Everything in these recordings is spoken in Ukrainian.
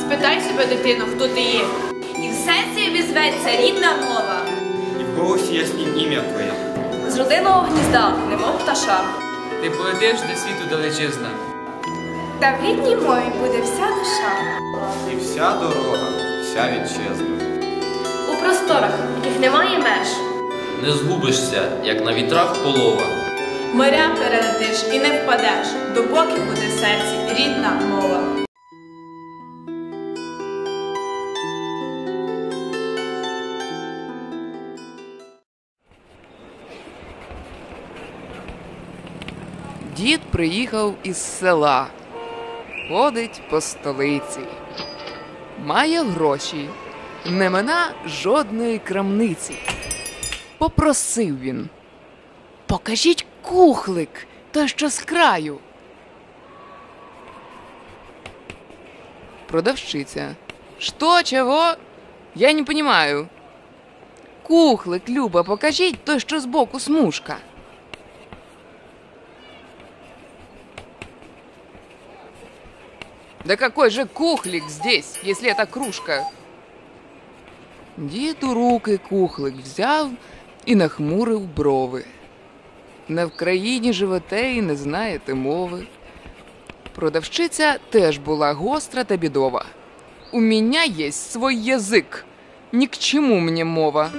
Спитай себе, дитино, хто ти є. І в сенсі обізветься рідна мова. І в голосі яснім ім'я Твоє. З родинного гнізда, немов пташа. Ти полетиш до світу далечезна. Та в рідній мові буде вся душа. І вся дорога, вся вітчизна. У просторах, яких немає меж. Не згубишся, як на вітрах полова. Моря перелетиш і не впадеш, допоки буде серці рідна мова. Дід приїхав із села, ходить по столиці, має гроші, не мина жодної крамниці. Попросив він. Покажіть кухлик, той що з краю. Продавщиця. Что, чего? Я не понимаю. Кухлик, Люба, покажіть той, що збоку смужка. Да какой же кухлик здесь, если это кружка? Дід у руки кухлик взяв І нахмурив брови. Не в країні живете і не знаєте мови. Продавщиця теж була гостра та бідова. У меня есть свой язик, ні к чому мені мова.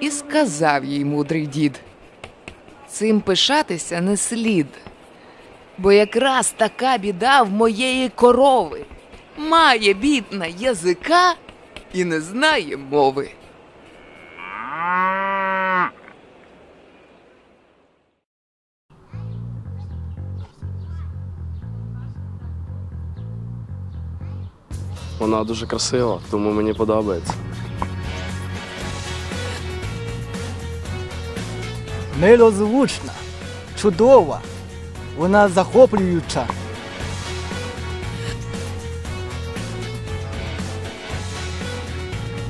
І сказав їй мудрий дід. Цим пишатися не слід. Бо якраз така біда в моєї корови. Має бідна язика і не знає мови. Вона дуже красива, тому мені подобається. милозвучна, чудова, вона захоплююча.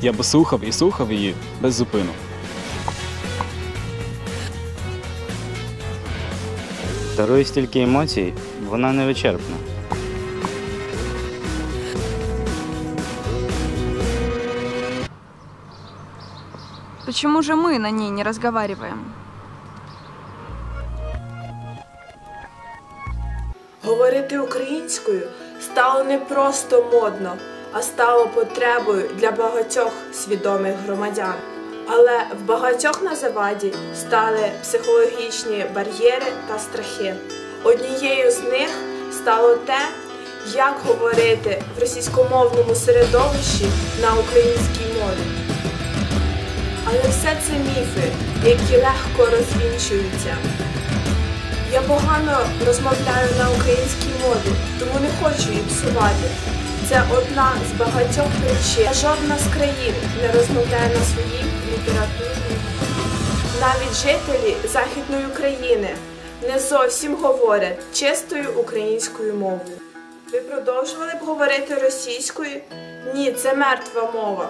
Я би слухав і слухав її без зупину. Дарує стільки емоцій, вона невичерпна. Почему же мы на ней не разговариваем? Говорити українською стало не просто модно, а стало потребою для багатьох свідомих громадян. Але в багатьох на заваді стали психологічні бар'єри та страхи. Однією з них стало те, як говорити в російськомовному середовищі на українській мові. Але все це міфи, які легко розвінчуються. Я погано розмовляю на українській мові, тому не хочу її псувати. Це одна з багатьох причин. Жодна з країн не розмовляє на своїй літературній. Навіть жителі Західної України не зовсім говорять чистою українською мовою. Ви продовжували б говорити російською? Ні, це мертва мова.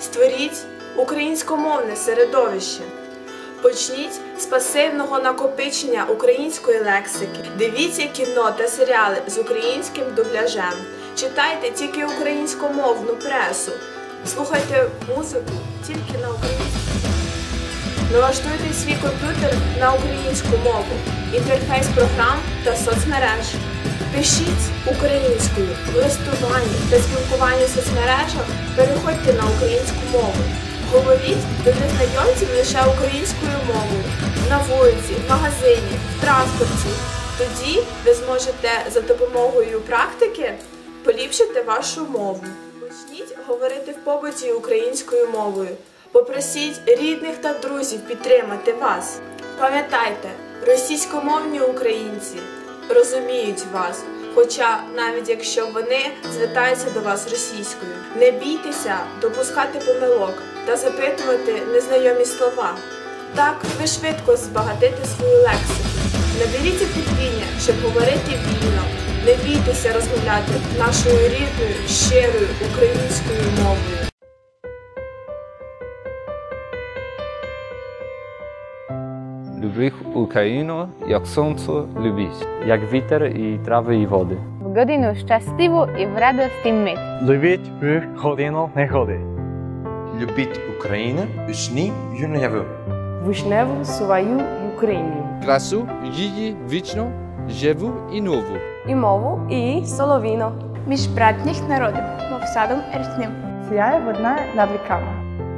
Створіть українськомовне середовище. Почніть з пасивного накопичення української лексики. Дивіться кіно та серіали з українським дубляжем. Читайте тільки українськомовну пресу. Слухайте музику тільки на українській. Налаштуйте свій комп'ютер на українську мову, інтерфейс програм та соцмереж. Пишіть українською в листуванні та спілкуванні в соцмережах. Переходьте на українську мову. Говоріть до незнайомців лише українською мовою на вулиці, в магазині, в транспорті. Тоді ви зможете за допомогою практики поліпшити вашу мову. Почніть говорити в побуті українською мовою. Попросіть рідних та друзів підтримати вас. Пам'ятайте, російськомовні українці розуміють вас. Хоча навіть якщо вони звертаються до вас російською, не бійтеся допускати помилок та запитувати незнайомі слова. Так ви швидко збагатите свою лексику. Наберіться терпіння, щоб говорити вільно. Не бійтеся розмовляти нашою рідною, щирою українською мовою. Любих Україну, як сонце любить. Як вітер і трави і води. В годину щасливу і в радості мить. Любіть в годину негоди. Любіть Україну у сні. Вишневу свою Україну. Красу її вічно, живу і нову. І мову, і соловіно. Між братніх народів, мов садом ртним. Сяє одна над віками.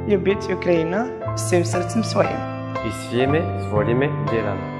Любіть Україну всім серцем своїм. İsviye mi, Svorye?